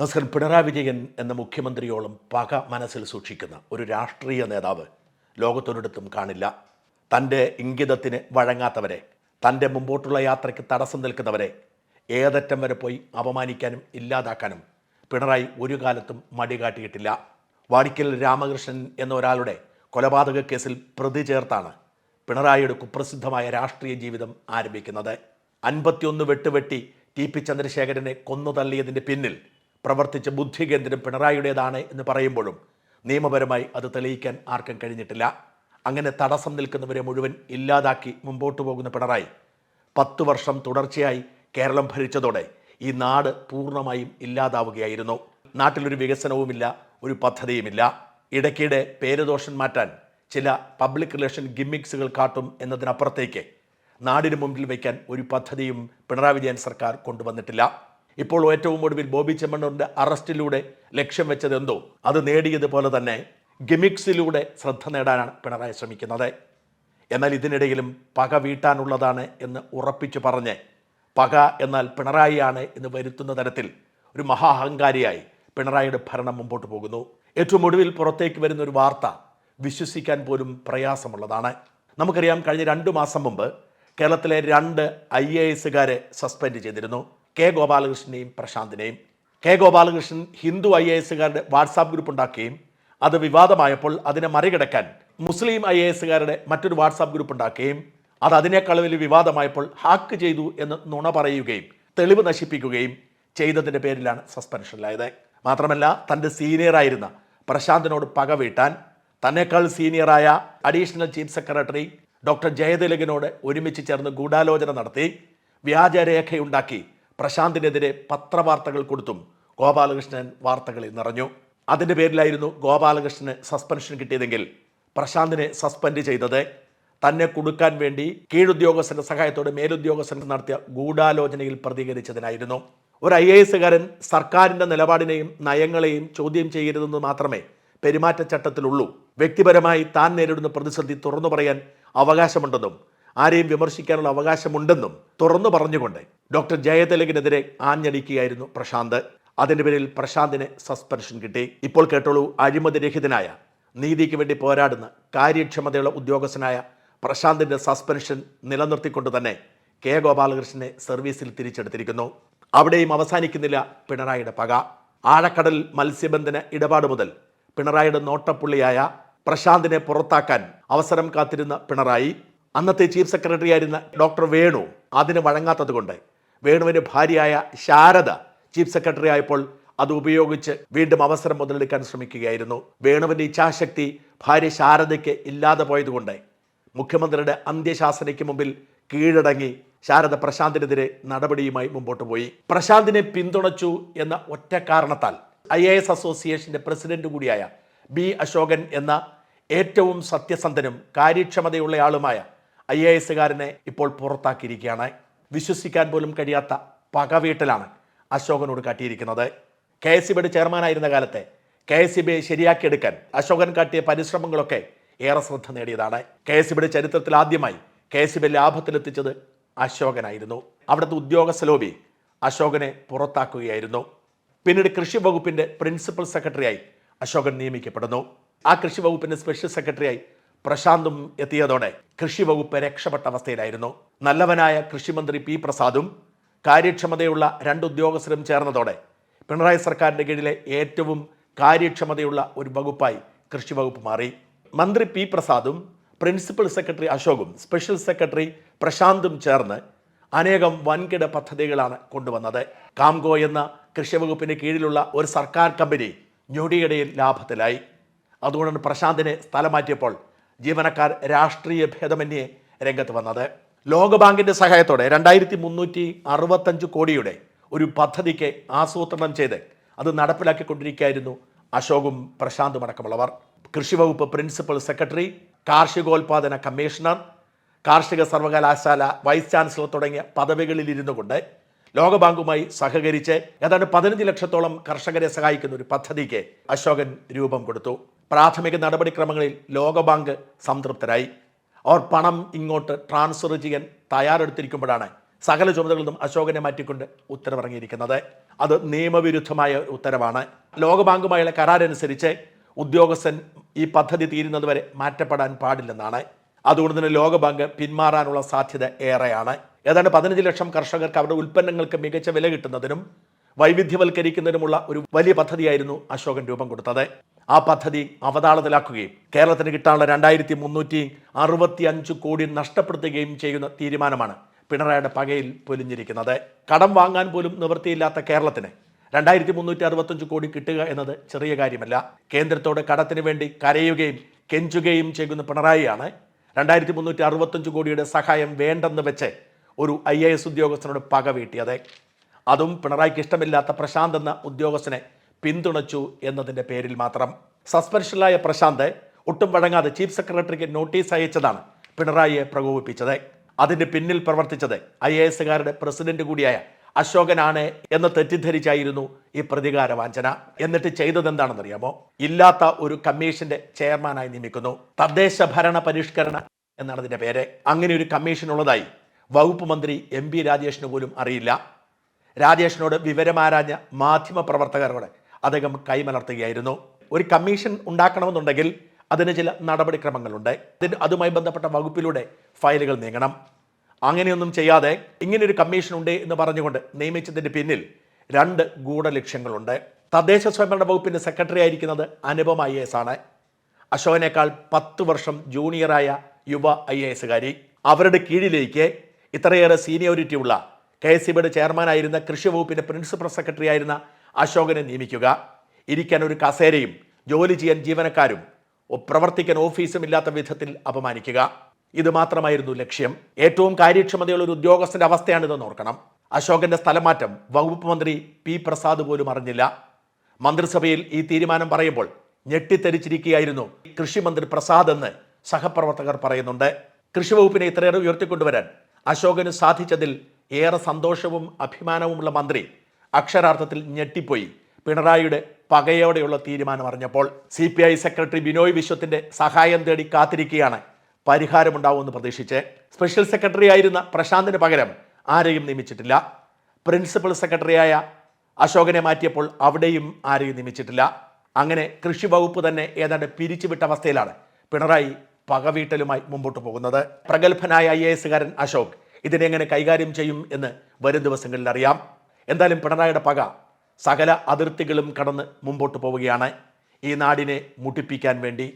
നമസ്കാരം പിണറായി വിജയൻ എന്ന മുഖ്യമന്ത്രിയോളം പക മനസ്സിൽ സൂക്ഷിക്കുന്ന ഒരു രാഷ്ട്രീയ നേതാവ് ലോകത്തൊരിടത്തും കാണില്ല. തന്റെ ഇംഗിതത്തിന് വഴങ്ങാത്തവരെ തന്റെ മുമ്പോട്ടുള്ള യാത്രയ്ക്ക് തടസ്സം നിൽക്കുന്നവരെ ഏതറ്റം വരെ പോയി അപമാനിക്കാനും ഇല്ലാതാക്കാനും പിണറായി ഒരു കാലത്തും മടി കാട്ടിയിട്ടില്ല. വാടിക്കൽ രാമകൃഷ്ണൻ എന്ന ഒരാളുടെ കൊലപാതക കേസിൽ പ്രതി ചേർത്താണ് പിണറായിയുടെ കുപ്രസിദ്ധമായ രാഷ്ട്രീയ ജീവിതം ആരംഭിക്കുന്നത്. അൻപത്തിയൊന്ന് വെട്ടുവെട്ടി ടി പി ചന്ദ്രശേഖരനെ കൊന്നു തള്ളിയതിന്റെ പിന്നിൽ പ്രവർത്തിച്ച ബുദ്ധി ബുദ്ധികേന്ദ്രം പിണറായിയുടേതാണ് എന്ന് പറയുമ്പോഴും നിയമപരമായി അത് തെളിയിക്കാൻ ആർക്കും കഴിഞ്ഞിട്ടില്ല. അങ്ങനെ തടസ്സം നിൽക്കുന്നവരെ മുഴുവൻ ഇല്ലാതാക്കി മുമ്പോട്ട് പോകുന്ന പിണറായി പത്തു വർഷം തുടർച്ചയായി കേരളം ഭരിച്ചതോടെ ഈ നാട് പൂർണമായും ഇല്ലാതാവുകയായിരുന്നു. നാട്ടിലൊരു വികസനവുമില്ല ഒരു പദ്ധതിയുമില്ല. ഇടയ്ക്കിടെ പേരുദോഷം മാറ്റാൻ ചില പബ്ലിക് റിലേഷൻ ഗിമ്മിക്സുകൾ കാട്ടും എന്നതിനപ്പുറത്തേക്ക് നാടിന് മുമ്പിൽ വയ്ക്കാൻ ഒരു പദ്ധതിയും പിണറായി വിജയൻ സർക്കാർ കൊണ്ടുവന്നിട്ടില്ല. ഇപ്പോൾ ഏറ്റവും ഒടുവിൽ ബോബി ചെമ്മണ്ണൂരിന്റെ അറസ്റ്റിലൂടെ ലക്ഷ്യം വെച്ചത് എന്തോ? അത് നേടിയതുപോലെ തന്നെ ഗിമിക്സിലൂടെ ശ്രദ്ധ നേടാനാണ് പിണറായി ശ്രമിക്കുന്നത്. എന്നാൽ ഇതിനിടയിലും പക വീട്ടാനുള്ളതാണ് എന്ന് ഉറപ്പിച്ചു പറഞ്ഞ് പക എന്നാൽ പിണറായിയാണ് എന്ന് വരുത്തുന്ന തരത്തിൽ ഒരു മഹാ അഹങ്കാരിയായി പിണറായിയുടെ ഭരണം മുമ്പോട്ട് പോകുന്നു. ഏറ്റവും ഒടുവിൽ പുറത്തേക്ക് വരുന്ന ഒരു വാർത്ത വിശ്വസിക്കാൻ പോലും പ്രയാസമുള്ളതാണ്. നമുക്കറിയാം കഴിഞ്ഞ രണ്ട് മാസം മുമ്പ് കേരളത്തിലെ രണ്ട് ഐ എ എസുകാരെ സസ്പെൻഡ് ചെയ്തിരുന്നു. കെ ഗോപാലകൃഷ്ണനെയും പ്രശാന്തിനെയും. K Gopalakrishnan Hindu I A എസുകാരുടെ WhatsApp group ഉണ്ടാക്കുകയും അത് വിവാദമായപ്പോൾ അതിനെ മറികടക്കാൻ മുസ്ലിം ഐ എ എസുകാരുടെ മറ്റൊരു വാട്സാപ്പ് ഗ്രൂപ്പ് ഉണ്ടാക്കുകയും അത് അതിനേക്കാൾ വലിയ വിവാദമായപ്പോൾ ഹാക്ക് ചെയ്തു എന്ന് നുണ പറയുകയും തെളിവ് നശിപ്പിക്കുകയും ചെയ്തതിന്റെ പേരിലാണ് സസ്പെൻഷനിലായത്. മാത്രമല്ല തന്റെ സീനിയറായിരുന്ന പ്രശാന്തിനോട് പക വീട്ടാൻ തന്നെക്കാൾ സീനിയറായ അഡീഷണൽ ചീഫ് സെക്രട്ടറി ഡോക്ടർ ജയതിലകനോട് ഒരുമിച്ച് ചേർന്ന് ഗൂഢാലോചന നടത്തി വ്യാജരേഖയുണ്ടാക്കി പ്രശാന്തിനെതിരെ പത്രവാർത്തകൾ കൊടുത്തും ഗോപാലകൃഷ്ണൻ വാർത്തകളിൽ നിറഞ്ഞു. അതിന്റെ പേരിലായിരുന്നു ഗോപാലകൃഷ്ണന് സസ്പെൻഷൻ കിട്ടിയതെങ്കിൽ പ്രശാന്തിനെ സസ്പെൻഡ് ചെയ്തത്. തന്നെ കൊടുക്കാൻ വേണ്ടി കീഴുദ്യോഗസ്ഥന്റെ സഹായത്തോടെ മേലുദ്യോഗസ്ഥൻ നടത്തിയ ഗൂഢാലോചനയിൽ പ്രതികരിച്ചതിനായിരുന്നു. ഒരു ഐ എ എസുകാരൻ സർക്കാരിന്റെ നിലപാടിനെയും നയങ്ങളെയും ചോദ്യം ചെയ്യരുതെന്ന് മാത്രമേ പെരുമാറ്റച്ചട്ടത്തിലുള്ളൂ. വ്യക്തിപരമായി താൻ നേരിടുന്ന പ്രതിസന്ധി തുറന്നു പറയാൻ അവകാശമുണ്ടെന്നും ആരെയും വിമർശിക്കാനുള്ള അവകാശമുണ്ടെന്നും തുറന്നു പറഞ്ഞുകൊണ്ട് ഡോക്ടർ ജയതിലകിനെതിരെ ആഞ്ഞടിക്കുകയായിരുന്നു പ്രശാന്ത്. അതിന്റെ പേരിൽ പ്രശാന്തിന് സസ്പെൻഷൻ കിട്ടി. ഇപ്പോൾ കേട്ടോളൂ അഴിമതിരഹിതനായ നീതിക്ക് വേണ്ടി പോരാടുന്ന കാര്യക്ഷമതയുള്ള ഉദ്യോഗസ്ഥനായ പ്രശാന്തിന്റെ സസ്പെൻഷൻ നിലനിർത്തിക്കൊണ്ട് തന്നെ കെ. ഗോപാലകൃഷ്ണനെ സർവീസിൽ തിരിച്ചെടുത്തിരിക്കുന്നു. അവിടെയും അവസാനിക്കുന്നില്ല പിണറായിയുടെ പക. ആഴക്കടൽ മത്സ്യബന്ധന ഇടപാട് മുതൽ പിണറായിയുടെ നോട്ടപ്പുള്ളിയായ പ്രശാന്തിനെ പുറത്താക്കാൻ അവസരം കാത്തിരുന്ന പിണറായി. അന്നത്തെ ചീഫ് സെക്രട്ടറി ആയിരുന്ന ഡോക്ടർ വേണു അതിന് വഴങ്ങാത്തത് കൊണ്ട് വേണുവിന്റെ ഭാര്യയായ ശാരദ ചീഫ് സെക്രട്ടറി ആയപ്പോൾ അത് ഉപയോഗിച്ച് വീണ്ടും അവസരം മുതലെടുക്കാൻ ശ്രമിക്കുകയായിരുന്നു. വേണുവിന്റെ ഇച്ഛാശക്തി ഭാര്യ ശാരദയ്ക്ക് ഇല്ലാതെ പോയതുകൊണ്ട് മുഖ്യമന്ത്രിയുടെ അന്ത്യശാസനയ്ക്ക് മുമ്പിൽ കീഴടങ്ങി ശാരദ പ്രശാന്തിനെതിരെ നടപടിയുമായി മുമ്പോട്ട് പോയി. പ്രശാന്തിനെ പിന്തുണച്ചു എന്ന ഒറ്റ കാരണത്താൽ ഐ എ എസ് അസോസിയേഷന്റെ പ്രസിഡന്റ് കൂടിയായ ബി അശോകൻ എന്ന ഏറ്റവും സത്യസന്ധനും കാര്യക്ഷമതയുള്ളയാളുമായ ഐ എ എസുകാരനെ ഇപ്പോൾ പുറത്താക്കിയിരിക്കുകയാണ്. വിശ്വസിക്കാൻ പോലും കഴിയാത്ത പകവീട്ടിലാണ് അശോകനോട് കാട്ടിയിരിക്കുന്നത്. കെ എസ് സിബിയുടെ ചെയർമാനായിരുന്ന കാലത്തെ കെ എസ് സി ബി ശരിയാക്കിയെടുക്കാൻ അശോകൻ കാട്ടിയ പരിശ്രമങ്ങളൊക്കെ ഏറെ ശ്രദ്ധ നേടിയതാണ്. കെ എസ് സിബിയുടെ ചരിത്രത്തിൽ ആദ്യമായി കെ എസ് സി ബി ലാഭത്തിലെത്തിച്ചത് അശോകനായിരുന്നു. അവിടുത്തെ ഉദ്യോഗസ്ഥ ലോബി അശോകനെ പുറത്താക്കുകയായിരുന്നു. പിന്നീട് കൃഷി വകുപ്പിന്റെ പ്രിൻസിപ്പൽ സെക്രട്ടറിയായി അശോകൻ നിയമിക്കപ്പെടുന്നു. ആ കൃഷി വകുപ്പിന്റെ സ്പെഷ്യൽ സെക്രട്ടറിയായി പ്രശാന്തും എത്തിയതോടെ കൃഷി വകുപ്പ് രക്ഷപ്പെട്ട അവസ്ഥയിലായിരുന്നു. നല്ലവനായ കൃഷിമന്ത്രി പി പ്രസാദും കാര്യക്ഷമതയുള്ള രണ്ട് ഉദ്യോഗസ്ഥരും ചേർന്നതോടെ പിണറായി സർക്കാരിന്റെ കീഴിലെ ഏറ്റവും കാര്യക്ഷമതയുള്ള ഒരു വകുപ്പായി കൃഷി വകുപ്പ് മാറി. മന്ത്രി പി പ്രസാദും പ്രിൻസിപ്പൽ സെക്രട്ടറി അശോകും സ്പെഷ്യൽ സെക്രട്ടറി പ്രശാന്തും ചേർന്ന് അനേകം വൻകിട പദ്ധതികളാണ് കൊണ്ടുവന്നത്. കാംഗോ എന്ന കൃഷി വകുപ്പിന് കീഴിലുള്ള ഒരു സർക്കാർ കമ്പനി ഞൊടിയിടയിൽ ലാഭത്തിലായി. അതുകൊണ്ടാണ് പ്രശാന്തിനെ സ്ഥലം മാറ്റിയപ്പോൾ ജീവനക്കാർ രാഷ്ട്രീയ ഭേദമന്യേ രംഗത്ത് വന്നത്. ലോകബാങ്കിന്റെ സഹായത്തോടെ രണ്ടായിരത്തി മുന്നൂറ്റി അറുപത്തഞ്ച് കോടിയുടെ ഒരു പദ്ധതിക്ക് ആസൂത്രണം ചെയ്ത് അത് നടപ്പിലാക്കിക്കൊണ്ടിരിക്കുകയായിരുന്നു അശോകും പ്രശാന്തും അടക്കമുള്ളവർ. കൃഷി വകുപ്പ് പ്രിൻസിപ്പൽ സെക്രട്ടറി കാർഷികോൽപാദന കമ്മീഷണർ കാർഷിക സർവകലാശാല വൈസ് ചാൻസലർ തുടങ്ങിയ പദവികളിൽ ഇരുന്നു കൊണ്ട് ലോകബാങ്കുമായി സഹകരിച്ച് ഏതാണ്ട് പതിനഞ്ച് ലക്ഷത്തോളം കർഷകരെ സഹായിക്കുന്ന ഒരു പദ്ധതിക്ക് അശോകൻ രൂപം കൊടുത്തു. പ്രാഥമിക നടപടിക്രമങ്ങളിൽ ലോകബാങ്ക് സംതൃപ്തരായി. അവർ പണം ഇങ്ങോട്ട് ട്രാൻസ്ഫർ ചെയ്യാൻ തയ്യാറെടുത്തിരിക്കുമ്പോഴാണ് സകല ചുമതലകളിൽ നിന്നും അശോകനെ മാറ്റിക്കൊണ്ട് ഉത്തരവിറങ്ങിയിരിക്കുന്നത്. അത് നിയമവിരുദ്ധമായ ഉത്തരവാണ്. ലോകബാങ്കുമായുള്ള കരാരനുസരിച്ച് ഉദ്യോഗസ്ഥൻ ഈ പദ്ധതി തീരുന്നതുവരെ മാറ്റപ്പെടാൻ പാടില്ലെന്നാണ്. അതുകൊണ്ട് തന്നെ ലോകബാങ്ക് പിന്മാറാനുള്ള സാധ്യത ഏറെയാണ്. ഏതാണ്ട് പതിനഞ്ച് ലക്ഷം കർഷകർക്ക് അവരുടെ ഉൽപ്പന്നങ്ങൾക്ക് മികച്ച വില കിട്ടുന്നതിനും വൈവിധ്യവൽക്കരിക്കുന്നതിനുമുള്ള ഒരു വലിയ പദ്ധതിയായിരുന്നു അശോകൻ രൂപം കൊടുത്തത്. ആ പദ്ധതി അവതാളത്തിലാക്കുകയും കേരളത്തിന് കിട്ടാനുള്ള രണ്ടായിരത്തി മുന്നൂറ്റി അറുപത്തി അഞ്ച് കോടി നഷ്ടപ്പെടുത്തുകയും ചെയ്യുന്ന തീരുമാനമാണ് പിണറായിയുടെ പകയിൽ പൊലിഞ്ഞിരിക്കുന്നത്. കടം വാങ്ങാൻ പോലും നിവൃത്തിയില്ലാത്ത കേരളത്തിന് രണ്ടായിരത്തി മുന്നൂറ്റി അറുപത്തഞ്ച് കോടി കിട്ടുക എന്നത് ചെറിയ കാര്യമല്ല. കേന്ദ്രത്തോട് കടത്തിന് വേണ്ടി കരയുകയും കെഞ്ചുകയും ചെയ്യുന്ന പിണറായിയാണ് രണ്ടായിരത്തി മുന്നൂറ്റി അറുപത്തഞ്ച് കോടിയുടെ സഹായം വേണ്ടെന്ന് വെച്ച് ഒരു ഐ എ എസ് ഉദ്യോഗസ്ഥനോട് പക വീട്ടിയത്. അതും പിണറായിക്ക് ഇഷ്ടമില്ലാത്ത പ്രശാന്ത് എന്ന ഉദ്യോഗസ്ഥനെ പിന്തുണച്ചു എന്നതിന്റെ പേരിൽ മാത്രം. സസ്പെൻഷനിലായ പ്രശാന്ത് ഒട്ടും വഴങ്ങാതെ ചീഫ് സെക്രട്ടറിക്ക് നോട്ടീസ് അയച്ചതാണ് പിണറായിയെ പ്രകോപിപ്പിച്ചത്. അതിന് പിന്നിൽ പ്രവർത്തിച്ചത് ഐ എ എസുകാരുടെ പ്രസിഡന്റ് കൂടിയായ അശോകനാണ് എന്ന് തെറ്റിദ്ധരിച്ചായിരുന്നു ഈ പ്രതികാര വാഞ്ചന എന്നിട്ട് ചെയ്തത് എന്താണെന്നറിയാമോ ഇല്ലാത്ത ഒരു കമ്മീഷന്റെ ചെയർമാനായി നിയമിക്കുന്നു. തദ്ദേശ ഭരണ പരിഷ്കരണ എന്നാണ് അതിന്റെ പേര്. അങ്ങനെ ഒരു കമ്മീഷൻ ഉള്ളതായി വകുപ്പ് മന്ത്രി എം പി രാജേഷിന് പോലും അറിയില്ല. രാജേഷിനോട് വിവരമാരാഞ്ഞ മാധ്യമ പ്രവർത്തകരോട് അദ്ദേഹം കൈമലർത്തുകയായിരുന്നു. ഒരു കമ്മീഷൻ ഉണ്ടാക്കണമെന്നുണ്ടെങ്കിൽ അതിന് ചില നടപടിക്രമങ്ങളുണ്ട്. അതിന് അതുമായി ബന്ധപ്പെട്ട വകുപ്പിലൂടെ ഫയലുകൾ നീങ്ങണം. അങ്ങനെയൊന്നും ചെയ്യാതെ ഇങ്ങനൊരു കമ്മീഷൻ ഉണ്ട് എന്ന് പറഞ്ഞുകൊണ്ട് നിയമിച്ചതിന്റെ പിന്നിൽ രണ്ട് ഗൂഢലക്ഷ്യങ്ങളുണ്ട്. തദ്ദേശ സ്വയംഭരണ വകുപ്പിന്റെ സെക്രട്ടറി ആയിരിക്കുന്നത് അനുപം ഐ എസ് ആണ്. അശോകനേക്കാൾ പത്ത് വർഷം ജൂനിയറായ യുവ ഐ എ എസുകാരി അവരുടെ കീഴിലേക്ക് ഇത്രയേറെ സീനിയോറിറ്റി ഉള്ള കെ എസ് സി ബിയുടെ ചെയർമാനായിരുന്ന കൃഷി വകുപ്പിന്റെ പ്രിൻസിപ്പൽ സെക്രട്ടറി ആയിരുന്ന അശോകനെ നിയമിക്കുക. ഇരിക്കാൻ ഒരു കസേരയും ജോലി ചെയ്യാൻ ജീവനക്കാരും പ്രവർത്തിക്കാൻ ഓഫീസും ഇല്ലാത്ത വിധത്തിൽ അപമാനിക്കുക. ഇത് മാത്രമായിരുന്നു ലക്ഷ്യം. ഏറ്റവും കാര്യക്ഷമതയുള്ള ഒരു ഉദ്യോഗസ്ഥന്റെ അവസ്ഥയാണിതെന്ന് ഓർക്കണം. അശോകന്റെ സ്ഥലമാറ്റം വകുപ്പ് മന്ത്രി പി പ്രസാദ് പോലും അറിഞ്ഞില്ല. മന്ത്രിസഭയിൽ ഈ തീരുമാനം പറയുമ്പോൾ ഞെട്ടിത്തെരിച്ചിരിക്കുകയായിരുന്നു കൃഷിമന്ത്രി പ്രസാദ് എന്ന് സഹപ്രവർത്തകർ പറയുന്നുണ്ട്. കൃഷി വകുപ്പിനെ ഇത്രയേറെ ഉയർത്തിക്കൊണ്ടുവരാൻ അശോകന് സാധിച്ചതിൽ ഏറെ സന്തോഷവും അഭിമാനവുമുള്ള മന്ത്രി അക്ഷരാർത്ഥത്തിൽ ഞെട്ടിപ്പോയി. പിണറായിയുടെ പകയോടെയുള്ള തീരുമാനം അറിഞ്ഞപ്പോൾ C P I secretary Binoy വിശ്വത്തിന്റെ സഹായം തേടി കാത്തിരിക്കുകയാണ്. പരിഹാരമുണ്ടാവുമെന്ന് പ്രതീക്ഷിച്ച് സ്പെഷ്യൽ സെക്രട്ടറി ആയിരുന്ന പ്രശാന്തിന് പകരം ആരെയും നിയമിച്ചിട്ടില്ല. പ്രിൻസിപ്പൽ സെക്രട്ടറിയായ അശോകനെ മാറ്റിയപ്പോൾ അവിടെയും ആരെയും നിയമിച്ചിട്ടില്ല. അങ്ങനെ കൃഷി വകുപ്പ് തന്നെ ഏതാണ്ട് പിരിച്ചുവിട്ട അവസ്ഥയിലാണ് പിണറായി പകവീട്ടലുമായി മുമ്പോട്ട് പോകുന്നത്. പ്രഗത്ഭനായ ഐ എ എസുകാരൻ അശോക് ഇതിനെങ്ങനെ കൈകാര്യം ചെയ്യും എന്ന് വരും ദിവസങ്ങളിൽ അറിയാം. എന്തായാലും പിണറായിയുടെ പക സകല അതിർത്തികളും കടന്ന് മുമ്പോട്ട് പോവുകയാണ്. ഈ നാടിനെ മുട്ടിപ്പിക്കാൻ വേണ്ടി